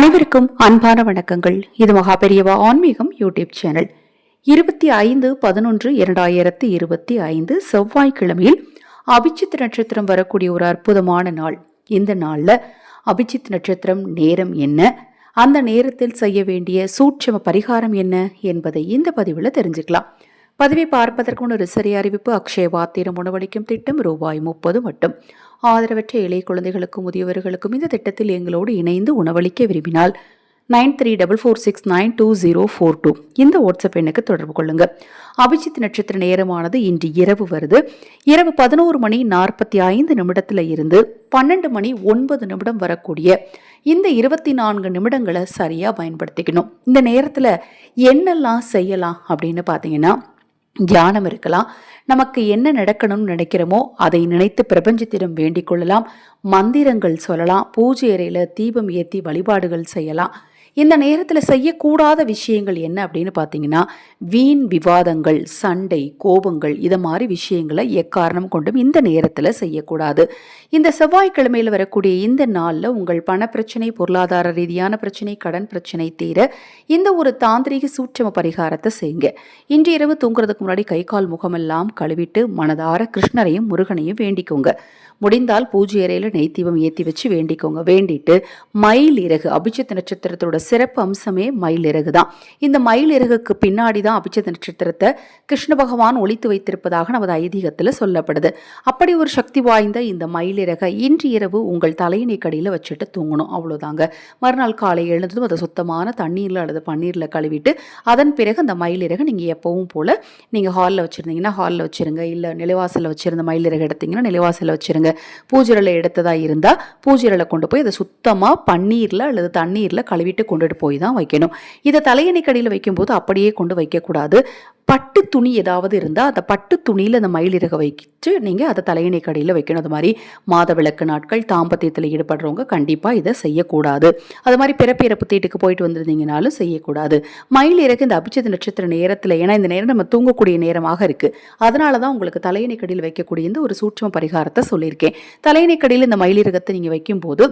அனைவருக்கும் அன்பான வணக்கங்கள். இது மகா பெரியவா ஆன்மீகம் யூடியூப் சேனல். இருபத்தி ஐந்து பதினொன்று இரண்டாயிரத்தி இருபத்தி ஐந்து செவ்வாய்க்கிழமையில் அபிச்சித் நட்சத்திரம் வரக்கூடிய ஒரு அற்புதமான நாள். இந்த நாள்ல அபிச்சித் நட்சத்திரம் நேரம் என்ன? அந்த நேரத்தில் செய்ய வேண்டிய சூட்சம பரிகாரம் என்ன? என்பதை இந்த பதிவில் தெரிஞ்சுக்கலாம். பதவி பார்ப்பதற்கு முன் ஒரு சிறிய அறிவிப்பு. அக்ஷய பாத்திரம் உணவளிக்கும் திட்டம் ரூபாய் முப்பது மட்டும். ஆதரவற்ற இளைய குழந்தைகளுக்கும் முதியவர்களுக்கும் இந்த திட்டத்தில் எங்களோடு இணைந்து உணவளிக்க விரும்பினால் nine three double four six nine two zero four two. இந்த வாட்ஸ்அப் எண்ணுக்கு தொடர்பு கொள்ளுங்க. அபிஜித் நட்சத்திர நேரமானது இன்று இரவு வருது. இரவு பதினோரு மணி நாற்பத்தி ஐந்து நிமிடத்தில் இருந்து பன்னெண்டு மணி ஒன்பது நிமிடம் வரக்கூடிய இந்த இருபத்தி நான்கு நிமிடங்களை சரியாக பயன்படுத்திக்கணும். இந்த நேரத்தில் என்னெல்லாம் செய்யலாம் அப்படின்னு பார்த்தீங்கன்னா தியானம் இருக்கலாம். நமக்கு என்ன நடக்கணும்னு நினைக்கிறோமோ அதை நினைத்து பிரபஞ்சத்திடம் வேண்டிக் கொள்ளலாம். மந்திரங்கள் சொல்லலாம் பூஜை அறையில் தீபம் ஏற்றி வழிபாடுகள் செய்யலாம். இந்த நேரத்தில் செய்யக்கூடாத விஷயங்கள் என்ன அப்படின்னு பார்த்தீங்கன்னா வீண் விவாதங்கள் சண்டை கோபங்கள் இதை மாதிரி விஷயங்களை எக்காரணம் கொண்டும் இந்த நேரத்தில் செய்யக்கூடாது. இந்த செவ்வாய்க்கிழமையில் வரக்கூடிய இந்த நாளில் உங்கள் பண பிரச்சனை பொருளாதார ரீதியான பிரச்சனை கடன் பிரச்சனை தீர இந்த ஒரு தாந்திரிக சூட்சம பரிகாரத்தை செய்யுங்க. இன்று இரவு தூங்குறதுக்கு முன்னாடி கை கால் முகமெல்லாம் கழுவிட்டு மனதார கிருஷ்ணரையும் முருகனையும் வேண்டிக்கோங்க. முடிந்தால் பூஜை அறையில் நெய் ஏற்றி வச்சு வேண்டிக்கோங்க. வேண்டிட்டு மயில் இறகு அபிஜித் நட்சத்திரத்தோட சிறப்பு அம்சமே மயில் இறகு தான் இந்த மயில் இறகுக்கு பின்னாடி தான் அபிஜித் நட்சத்திரத்தை கிருஷ்ண பகவான் ஒழித்து வைத்திருப்பதாக நமது ஐதீகத்தில் சொல்லப்படுது. அப்படி ஒரு சக்தி வாய்ந்த இந்த மயில் இறகை இன்று இரவு உங்கள் தலையினை கடியில் வச்சுட்டு தூங்கணும். அவ்வளோதாங்க மறுநாள் காலை எழுந்ததும் அதை சுத்தமான தண்ணீரில் அல்லது பன்னீரில் கழுவிட்டு அதன் பிறகு அந்த மயில் இறகு நீங்கள் எப்பவும் போல் நீங்கள் ஹாலில் வச்சுருந்தீங்கன்னா ஹாலில் வச்சுருங்க. இல்லை நிலைவாசலில் வச்சுருந்த மயில் இறகு எடுத்தீங்கன்னா நிலைவாசலில் வச்சுருங்க. பூஜைரலை எடுத்ததாக இருந்தால் பூஜைரலை கொண்டு போய் அதை சுத்தமாக பன்னீரில் அல்லது தண்ணீரில் கழுவிட்டு கொண்டுட்டு போய் தான் வைக்கணும். இதை தலையணை கடியில் வைக்கும்போது அப்படியே கொண்டு வைக்கக்கூடாது. பட்டு துணி ஏதாவது இருந்தால் அந்த பட்டு துணியில் அந்த மயிலிறக வச்சு நீங்கள் அதை தலையணை கடையில் வைக்கணும். அது மாதிரி மாத விளக்கு நாட்கள் தாம்பத்தியத்தில் ஈடுபடுறவங்க கண்டிப்பாக இதை செய்யக்கூடாது. அது மாதிரி பிறப்பிறப்பு தீட்டுக்கு போயிட்டு வந்திருந்தீங்கனாலும் செய்யக்கூடாது. மயில் இறகு இந்த அபிச்சித நட்சத்திர நேரத்தில் ஏன்னா இந்த நேரம் நம்ம தூங்கக்கூடிய நேரமாக இருக்குது அதனால தான் உங்களுக்கு தலையணை கடியில் வைக்கக்கூடிய இந்த ஒரு சூட்சம பரிகாரத்தை சொல்லியிருக்கேன். தலையணை கடியில் இந்த மயிலிறகத்தை நீங்கள் வைக்கும்போது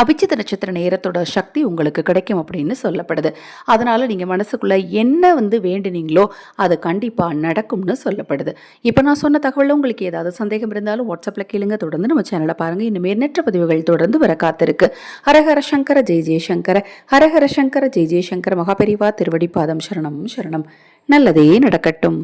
அபிச்சித்த நட்சத்திர நேரத்தோட சக்தி உங்களுக்கு கிடைக்கும் அப்படின்னு சொல்லப்படுது. அதனால நீங்கள் மனசுக்குள்ளே என்ன வந்து வேண்டுனீங்களோ அது கண்டிப்பாக நடக்கும்னு சொல்லப்படுது. இப்போ நான் சொன்ன தகவலில் உங்களுக்கு ஏதாவது சந்தேகம் இருந்தாலும் வாட்ஸ்அப்பில் கேளுங்க. தொடர்ந்து நம்ம சேனலை பாருங்கள் இன்னும் எண்ணற்ற பதிவுகள் தொடர்ந்து வர காத்திருக்கு. ஹரஹர சங்கர ஜெய் ஜெயசங்கர ஹரஹர சங்கர ஜெய் ஜெயசங்கர மகாபெரிவா திருவடி பாதம் சரணம் சரணம். நல்லதே நடக்கட்டும்.